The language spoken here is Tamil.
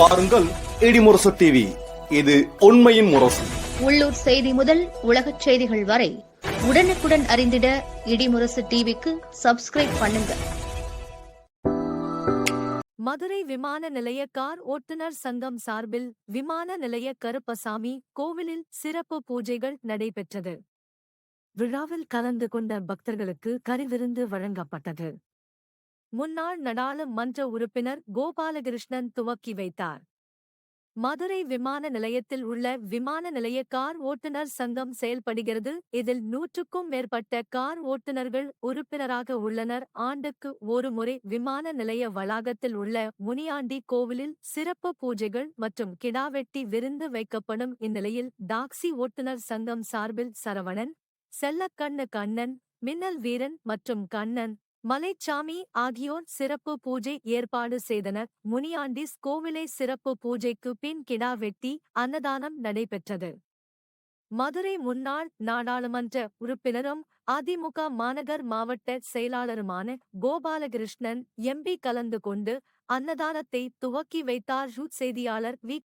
பாருங்கள் இடிமுரசு டிவி இது உண்மையின் முரசு. உள்ளூர் செய்தி முதல் உலகச் செய்திகள் வரை உடனுக்குடன் அறிந்திட இடிமுரசு டிவிக்கு சப்ஸ்கிரைப் பண்ணுங்க. மதுரை விமான நிலைய கார் ஓட்டுநர் சங்கம் சார்பில் விமான நிலைய கருப்பசாமி கோவிலில் சிறப்பு பூஜைகள் நடைபெற்றது. விழாவில் கலந்து கொண்ட பக்தர்களுக்கு கறிவிருந்து வழங்கப்பட்டது. முன்னாள் நாடாளுமன்ற உறுப்பினர் கோபாலகிருஷ்ணன் துவக்கி வைத்தார். மதுரை விமான நிலையத்தில் உள்ள விமான நிலைய கார் ஓட்டுநர் சங்கம் செயல்படுகிறது. இதில் நூற்றுக்கும் மேற்பட்ட கார் ஓட்டுநர்கள் உறுப்பினராக உள்ளனர். ஆண்டுக்கு ஒருமுறை விமான நிலைய வளாகத்தில் உள்ள முனியாண்டி கோவிலில் சிறப்பு பூஜைகள் மற்றும் கிடாவெட்டி விருந்து வைக்கப்படும் இந்நிலையில் டாக்ஸி ஓட்டுநர் சங்கம் சார்பில் சரவணன் செல்லக்கண்ணு கண்ணன் மின்னல் வீரன் மற்றும் கண்ணன் மலைச்சாமி ஆகியோர் சிறப்பு பூஜை ஏற்பாடு செய்தனர் முனியாண்டிஸ் கோவிலை சிறப்பு பூஜைக்கு பின் கிடா வெட்டி அன்னதானம் நடைபெற்றது. மதுரை முன்னாள் நாடாளுமன்ற உறுப்பினரும் அதிமுக மாநகர் மாவட்ட செயலாளருமான கோபாலகிருஷ்ணன் எம்பி கலந்து கொண்டு அன்னதானத்தை துவக்கி வைத்தார். செய்தியாளர் வி.